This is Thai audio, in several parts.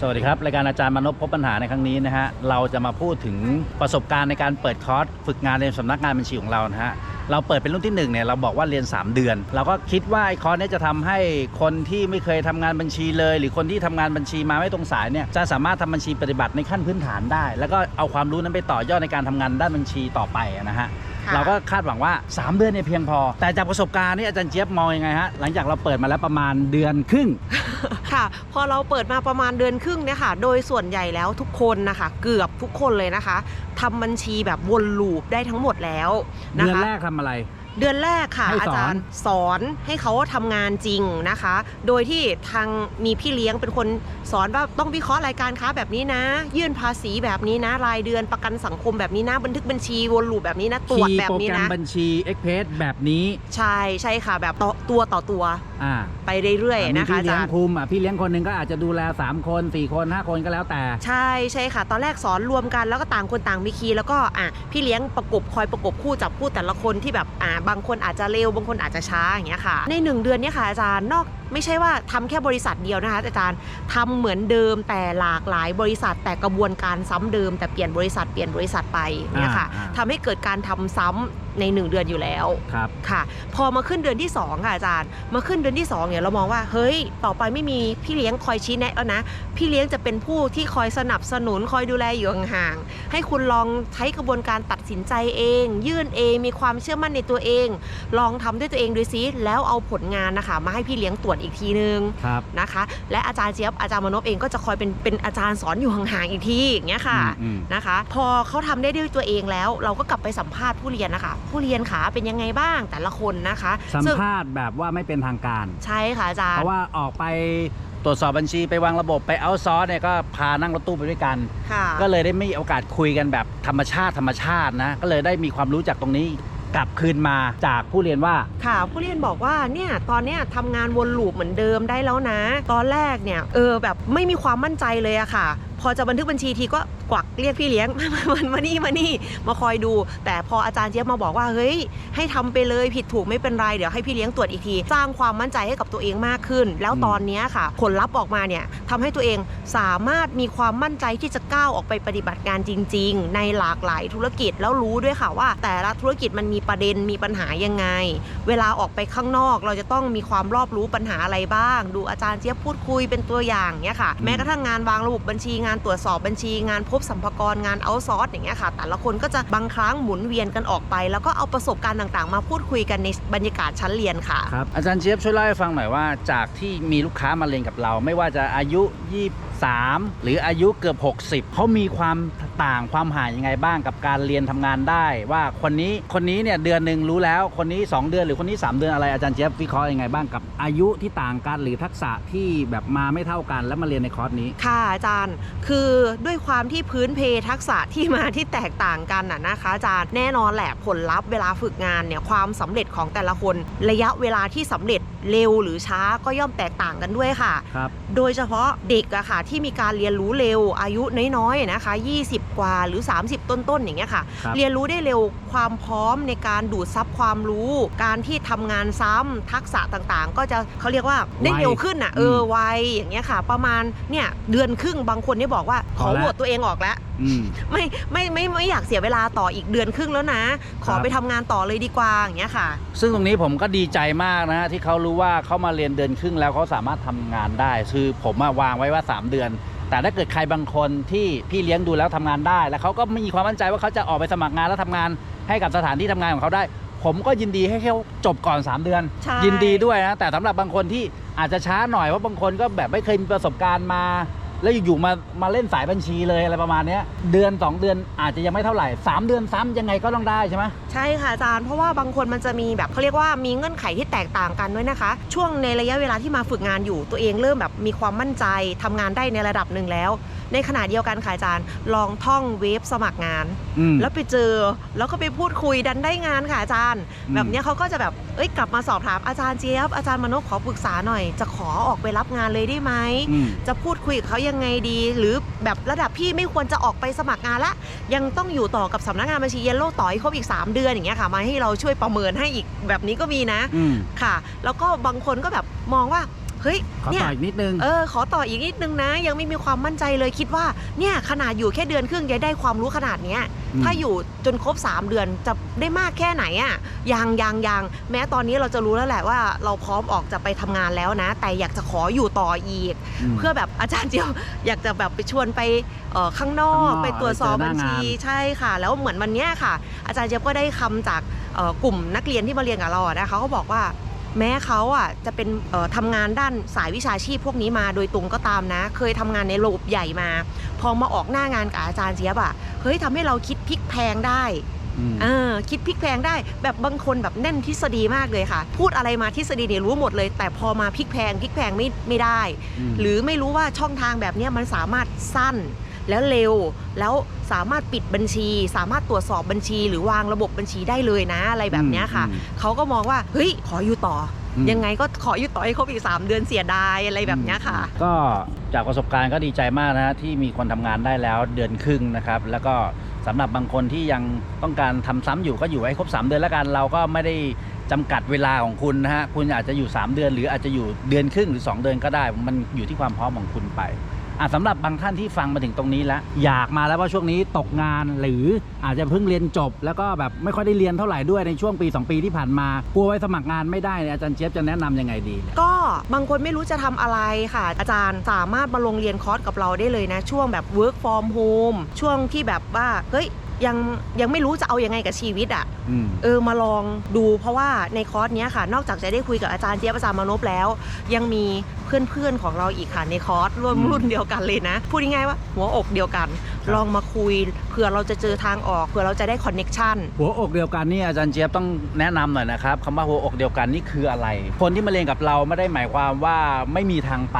สวัสดีครับ รายการอาจารย์มนพพบปัญหาในครั้งนี้นะฮะเราจะมาพูดถึงประสบการณ์ในการเปิดคอร์สฝึกงานในสำนักงานบัญชีของเรานะฮะเราเปิดเป็นรุ่นที่หนึ่งเนี่ยเราบอกว่าเรียน 3 เดือน เราก็คิดว่าไอ้คอร์สเนี้จะทำให้คนที่ไม่เคยทำงานบัญชีเลย หรือคนที่ทำงานบัญชีมาไม่ตรงสายเนี่ยจะสามารถทำบัญชีปฏิบัติในขั้นพื้นฐานได้ แล้วก็เอาความรู้นั้นไปต่อยอดในการทำงานด้านบัญชีต่อไปนะฮะ ค่ะ เราก็คาดหวังว่า 3 เดือนเนี่ยเพียงพอ แต่จากประสบการณ์นี่อาจารย์เจี๊ยบมองยังไงฮะหลังจากเราเปิดมาแล้วประมาณเดือนครึ่ง ค่ะ พอเราเปิดมาประมาณเดือนครึ่งเนี่ยค่ะ โดยส่วนใหญ่แล้วทุกคนนะคะ เกือบทุกคนเลยนะคะทำบัญชีแบบวนลูปได้ทั้งหมดแล้วนะเดือนคะ แรกทำอะไร เดือนแรกค่ะ ให้สอน อาจารย์สอนให้เขาทำงานจริงนะคะ โดยที่ทางมีพี่เลี้ยงเป็นคนสอนว่าต้องวิเคราะห์รายการค้าแบบนี้นะ ยื่นภาษีแบบนี้นะ รายเดือนประกันสังคมแบบนี้นะ บันทึกบัญชีวนลูปแบบนี้นะ ตรวจคีย์แบบโปรนี้แกรมนะบัญชีเอ็กเพสแบบนี้ใช่ใช่ค่ะ แบบต่อตัวต่อตัวอ่าไปเรื่อยๆนะคะมีพี่อาเลี้ยจางรย์ คุมอะพี่เลี้ยงคนหนึ่งก็อาจจะดูแล 3 คน 4 คน 5 คนก็แล้วแต่ ใช่ใช่ค่ะ ตอนแรกสอนรวมกันแล้วก็ต่างคนต่างมีคีย์แล้วก็อะพี่เลี้ยงประกบคอยประกบคู่จับคู่แต่ละคนที่แบบอ่าบางคนอาจจะเร็วบางคนอาจจะช้าอย่างเงี้ยค่ะ ในหนึ่งเดือนเนี้ยค่ะอาจารย์นอกไม่ใช่ว่าทำแค่บริษัทเดียวนะคะอาจารย์ทำเหมือนเดิมแต่หลากหลายบริษัทแต่กระบวนการซ้ำเดิม แต่เปลี่ยนบริษัทเปลี่ยนบริษัทไปเนี่ยค่ะอ่าอ่าทำให้เกิดการทำซ้ำ ในหนึ่งเดือนอยู่แล้วครับค่ะ พอมาขึ้นเดือนที่2ค่ะอาจารย์ มาขึ้นเดือนที่2เนี่ยเรามองว่าเฮ้ย ต่อไปไม่มีพี่เลี้ยงคอยชี้แนะแล้วนะ พี่เลี้ยงจะเป็นผู้ที่คอยสนับสนุนคอยดูแลอยู่ห่างๆให้คุณลองใช้กระบวนการตัดสินใจเอง ยื่นเองมีความเชื่อมั่นในตัวเอง ลองทำด้วยตัวเองดูซิแล้วเอาผลงานนะคะ มาให้พี่เลี้ยงตรวจอีกทีนึงครับนะคะ และอาจารย์เจี๊ยบอาจารย์มนพเองก็จะคอยเป็นเป็นอาจารย์สอนอยู่ห่างๆอีกทีอย่างเงี้ยค่ะอืมนะคะ พอเขาทำได้ด้วยตัวเองแล้ว เราก็กลับไปสัมภาษณ์ผู้เรียนนะคะผู้เรียนขาเป็นยังไงบ้างแต่ละคนนะคะสัมซึ่งภาษณ์แบบว่าไม่เป็นทางการ ใช่ค่ะอาจารเพย์ ราะว่าออกไปตรวจสอบบัญชีไปวางระบบไปเอาซอร์สเนี่ยก็พานั่งรถตู้ไปด้วยกัน ค่ะ ก็เลยได้มีโอกาสคุยกันแบบธรรมชาติธรรมชาตินะ ก็เลยได้มีความรู้จากตรงนี้กลับคืนมาจากผู้เรียนว่า ค่ะผู้เรียนบอกว่าเนี่ยตอนเนี้ยทำงานวนลูปเหมือนเดิมได้แล้วนะ ตอนแรกเนี่ยเออแบบไม่มีความมั่นใจเลยอะค่ะ พอจะบันทึกบัญชีทีก็กวักเรียกพี่เลี้ยงมันมานี่มานี่มาคอยดู แต่พออาจารย์เจี๊ยบมาบอกว่าเฮ้ย ให้ทำไปเลยผิดถูกไม่เป็นไรเดี๋ยวให้พี่เลี้ยงตรวจอีกที สร้างความมั่นใจให้กับตัวเองมากขึ้น แล้วอืมตอนเนี้ยค่ะ ผลลัพธ์ออกมาเนี่ยทำให้ตัวเองสามารถมีความมั่นใจที่จะก้าวออกไปปฏิบัติงานจริง ๆ ในหลากหลายธุรกิจแล้วรู้ด้วยค่ะว่า แต่ละธุรกิจมันมีประเด็นมีปัญหายังไง เวลาออกไปข้างนอกเราจะต้องมีความรอบรู้ปัญหาอะไรบ้าง ดูอาจารย์เจี๊ยบพูดคุยเป็นตัวอย่างเนี่ยค่ะอืมแม้กระทั่งงานวางระบบบัญชีงานตรวจสอบบัญชี งานพบสัมภาระงานเอาซอร์สอย่างเงี้ยค่ะ แต่ละคนก็จะบางครั้งหมุนเวียนกันออกไป แล้วก็เอาประสบการณ์ต่างๆ มาพูดคุยกันในบรรยากาศชั้นเรียนค่ะครับอาจารย์เชียบช่วยเล่าให้ฟังหน่อยว่า จากที่มีลูกค้ามาเรียนกับเรา ไม่ว่าจะอายุ 23หรืออายุเกือบ 60 เขามีความต่างความห่างยังไงบ้างกับการเรียนทำงานได้ ว่าคนนี้คนนี้เนี่ยเดือนหนึ่งรู้แล้วคนนี้ 2 เดือนหรือคนนี้ 3 เดือนอะไรอาจารย์เจี๊ยบวิเคราะห์ยังไงบ้างกับอายุที่ต่างกันหรือทักษะที่แบบมาไม่เท่ากันแล้วมาเรียนในคอร์สนี้ ค่ะอาจารย์ คือด้วยความที่พื้นเพทักษะที่มาที่แตกต่างกันน่ะนะคะอาจารย์แน่นอนแหละผลลัพธ์เวลาฝึกงานเนี่ยความสำเร็จของแต่ละคนระยะเวลาที่สำเร็จเร็วหรือช้าก็ย่อมแตกต่างกันด้วยค่ะ ครับ โดยเฉพาะเด็กอะค่ะที่มีการเรียนรู้เร็วอายุน้อยๆนะคะ 20 กว่าหรือ 30 ต้นๆอย่างเงี้ยค่ะ ครับ เรียนรู้ได้เร็วความพร้อมในการดูดซับความรู้ การที่ทำงานซ้ำทักษะต่างๆ ก็จะเขาเรียกว่าได้เร็วขึ้นอะเออมไวอย่างเงี้ยค่ะ ประมาณเนี่ยเดือนครึ่งบางคนนี่บอกว่าขอพอละ โหวตตัวเองออกแล้ว อืม ไม่ไม่ไม่ไม่อยากเสียเวลาต่ออีกเดือนครึ่งแล้วนะ ขอครับ ไปทำงานต่อเลยดีกว่าอย่างเงี้ยค่ะ ซึ่งตรงนี้ผมก็ดีใจมากนะฮะที่เขารู้ว่าเขามาเรียนเดือนครึ่งแล้วเขาสามารถทำงานได้ คือผมอะวางไว้ว่า 3 เดือน แต่ถ้าเกิดใครบางคนที่พี่เลี้ยงดูแล้วทำงานได้ แล้วเขาก็ไม่มีความมั่นใจว่าเขาจะออกไปสมัครงานแล้วทำงานให้กับสถานที่ทำงานของเขาได้ ผมก็ยินดีให้เขาจบก่อน 3 เดือนใช่ยินดีด้วยนะแต่สำหรับบางคนที่อาจจะช้าหน่อยเพราะบางคนก็แบบไม่เคยมีประสบการณ์มา แล้วอยู่ๆมามาเล่นสายบัญชีเลยอะไรประมาณเนี้ยเดือน 2 เดือนอาจจะยังไม่เท่าไหร่ 3 เดือนซ้ำยังไงก็ต้องได้ใช่ไหม ใช่ค่ะอาจารย์เพราะว่าบางคนมันจะมีแบบเขาเรียกว่ามีเงื่อนไขที่แตกต่างกันด้วยนะคะ ช่วงในระยะเวลาที่มาฝึกงานอยู่ตัวเองเริ่มแบบมีความมั่นใจทำงานได้ในระดับหนึ่งแล้วในขณะเดียวกันค่ะอาจารย์ ลองท่องเว็บสมัครงาน อืม แล้วไปเจอแล้วก็ไปพูดคุยดันได้งานค่ะอาจารย์ อืม แบบเนี้ยเขาก็จะแบบเอ้ยกลับมาสอบถามอาจารย์เจี๊ยบอาจารย์มนพขอปรึกษาหน่อย จะขอออกไปรับงานเลยได้ไหม อืม จะพูดคุยกับเขายังไงดี หรือแบบระดับพี่ไม่ควรจะออกไปสมัครงานละ ยังต้องอยู่ต่อกับสำนักงานบัญชีเยลโล่ต่อให้ครบอีก 3 เดือนอย่างเงี้ยค่ะ มาให้เราช่วยประเมินให้อีกแบบนี้ก็มีนะ อืม ค่ะ แล้วก็บางคนก็แบบมองว่า เฮ้ยขอเนี่ยต่ออีกนิดนึง เออขอต่ออีกนิดนึงนะ ยังไม่มีความมั่นใจเลยคิดว่าเนี่ยขนาดอยู่แค่เดือนครึ่งยังได้ความรู้ขนาดเนี้ยอืม ถ้าอยู่จนครบ 3 เดือนจะได้มากแค่ไหนอะ่ะยังยังยังแม้ตอนนี้เราจะรู้แล้วแหละว่าเราพร้อมออกจะไปทำงานแล้วนะ แต่อยากจะขออยู่ต่ออีก ม เพื่อแบบอาจารย์เจียวอยากจะแบบไปชวนไปเอ่อข้างนอกข้างนอกไปตรวจสอบไปเจอหบัน้าญชีงานใช่ค่ะ แล้วเหมือนวันเนี้ยค่ะ อาจารย์เจียบก็ได้คำจากเอ่อกลุ่มนักเรียนที่มาเรียนกับเราอะนะคะเขาบอกว่า แม้เขาอะจะเป็นเอ่อทำงานด้านสายวิชาชีพพวกนี้มาโดยตรงก็ตามนะ เคยทำงานในระบบใหญ่มา พอมาออกหน้างานกับอาจารย์เจี๊ยบอะเฮ้ยทำให้เราคิดพลิกแพลงได้อืมเออคิดพลิกแพลงได้แบบบางคนแบบแน่นทฤษฎีมากเลยค่ะ พูดอะไรมาทฤษฎีเนี่ยรู้หมดเลย แต่พอมาพลิกแพลงพลิกแพลงไม่ไม่ได้มหรือไม่รู้ว่าช่องทางแบบเนี้ยมันสามารถสั้น แล้วเร็ว แล้วสามารถปิดบัญชี สามารถตรวจสอบบัญชี หรือวางระบบบัญชีได้เลยนะอะไรแบบเนี้ยค่ะอืมเขาก็มองว่าเฮ้ยขออยู่ต่ออมยังไงก็ขออยู่ต่อให้ครบอีก 3 เดือนเสียดายอะไรแบบเนี้ยค่ะ ก็จากประสบการณ์ก็ดีใจมากนะฮะที่มีคนทำงานได้แล้วเดือนครึ่งนะครับ แล้วก็สำหรับบางคนที่ยังต้องการทำซ้ำอยู่ก็อยู่ให้ครบ 3 เดือนแล้วกัน เราก็ไม่ได้จำกัดเวลาของคุณนะฮะคุณอาจจะอยู่ 3 เดือน หรืออาจจะอยู่เดือนครึ่งหรือ 2 เดือนก็ได้ มันอยู่ที่ความพร้อมของคุณไป อะสำหรับบางท่านที่ฟังมาถึงตรงนี้แล้ว อยากมาแล้วว่าช่วงนี้ตกงานหรืออาจจะเพิ่งเรียนจบ แล้วก็แบบไม่ค่อยได้เรียนเท่าไหร่ด้วยในช่วงปี 2 ปีที่ผ่านมากลัวไว้สมัครงานไม่ได้เนี่ยอาจารย์เจี๊ยบจะแนะนำยังไงดีเนี่ยก็บางคนไม่รู้จะทำอะไรค่ะ อาจารย์สามารถมาลงเรียนคอร์สกับเราได้เลยนะ ช่วงแบบ work from home ช่วงที่แบบว่าเฮ้ยยังยังไม่รู้จะเอายังไงกับชีวิตอะ่ะ อืม เออมาลองดูเพราะว่าในคอร์สเนี้ยค่ะ นอกจากจะได้คุยกับอาจารย์เจี๊ยบอาจารย์มานพแล้ว ยังมี เพื่อนๆของเราอีกค่ะในคอร์สร่วมอืมรุ่นเดียวกันเลยนะ พูดง่ายๆว่าหัวอกเดียวกันครับลองมาคุยเผื่อเราจะเจอทางออกเผื่อเราจะได้คอนเน็ชันหัวอกเดียวกันนี่อาจารย์เจี๊ยบต้องแนะนำหน่อยนะครับคำว่าหัวอกเดียวกันนี่คืออะไร คนที่มาเรียนกับเราไม่ได้หมายความว่าไม่มีทางไป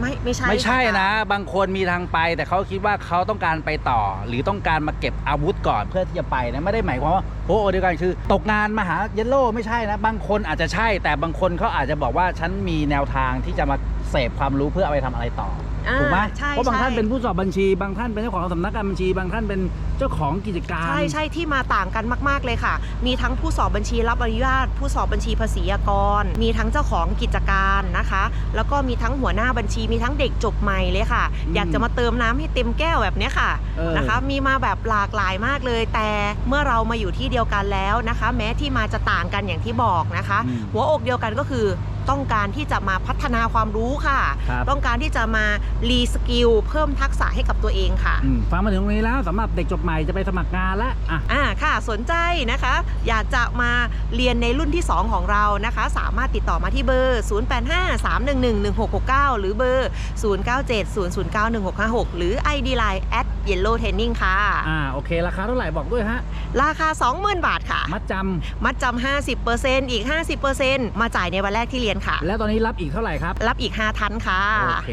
ไม่ไม่ใช่ไม่ใช่ค่นะ บางคนมีทางไป แต่เขาคิดว่าเขาต้องการไปต่อ หรือต้องการมาเก็บอาวุธก่อนเพื่อที่จะไปนะไม่ได้หมายความว่าหัวอกเดียวกันคือ ตกงานมาหาเยลโล่ไม่ใช่นะ บางคนอาจจะใช่ แต่บางคนเขาอาจจะบอกว่าฉันมีแนวทางที่จะมาเสพความรู้เพื่อเอาไปทำอะไรต่ออ่าถูกไหมใช่เพราะบางท่านใช่เป็นผู้สอบบบัญชี บางท่านเป็นเจ้าของสำนักงานบัญชี บางท่านเป็นเจ้าของกิจการ ใช่ใช่ที่มาต่างกันมาก ๆ เลยค่ะ มีทั้งผู้สอบบัญชีรับอนุญาต ผู้สอบบัญชีภาษีอากร มีทั้งเจ้าของกิจการนะคะ แล้วก็มีทั้งหัวหน้าบัญชี มีทั้งเด็กจบใหม่เลยค่ะ อืมอยากจะมาเติมน้ำให้เต็มแก้วแบบเนี้ยค่ะเออ นะคะ มีมาแบบหลากหลายมากเลย แต่เมื่อเรามาอยู่ที่เดียวกันแล้วนะคะ แม้ที่มาจะต่างกันอย่างที่บอกนะคะ อืม หัวอกเดียวกันก็คือ ต้องการที่จะมาพัฒนาความรู้ค่ะ ครับ ต้องการที่จะมารีสกิลเพิ่มทักษะให้กับตัวเองค่ะ อืมฟังมาถึงตรงนี้แล้วสำหรับเด็กจบใหม่จะไปสมัครงานแล้วอะ อ่าค่ะสนใจนะคะ อยากจะมาเรียนในรุ่นที่ 2 ของเรานะคะ สามารถติดต่อมาที่เบอร์ 0853111669 หรือเบอร์ 0970091656 หรือ ID Line at Yellow Training ค่ะ อ่าโอเค ราคาเท่าไหร่บอกด้วยฮะ ราคา 20,000 บาทค่ะ มัดจมัดจำ 50%อีก 50%มาจ่ายในวันแรกที่เรียนค่ะำแล้วตอนนี้รับอีกเท่าไหร่ครับ รับอีก 5ทันค่ะ โอเค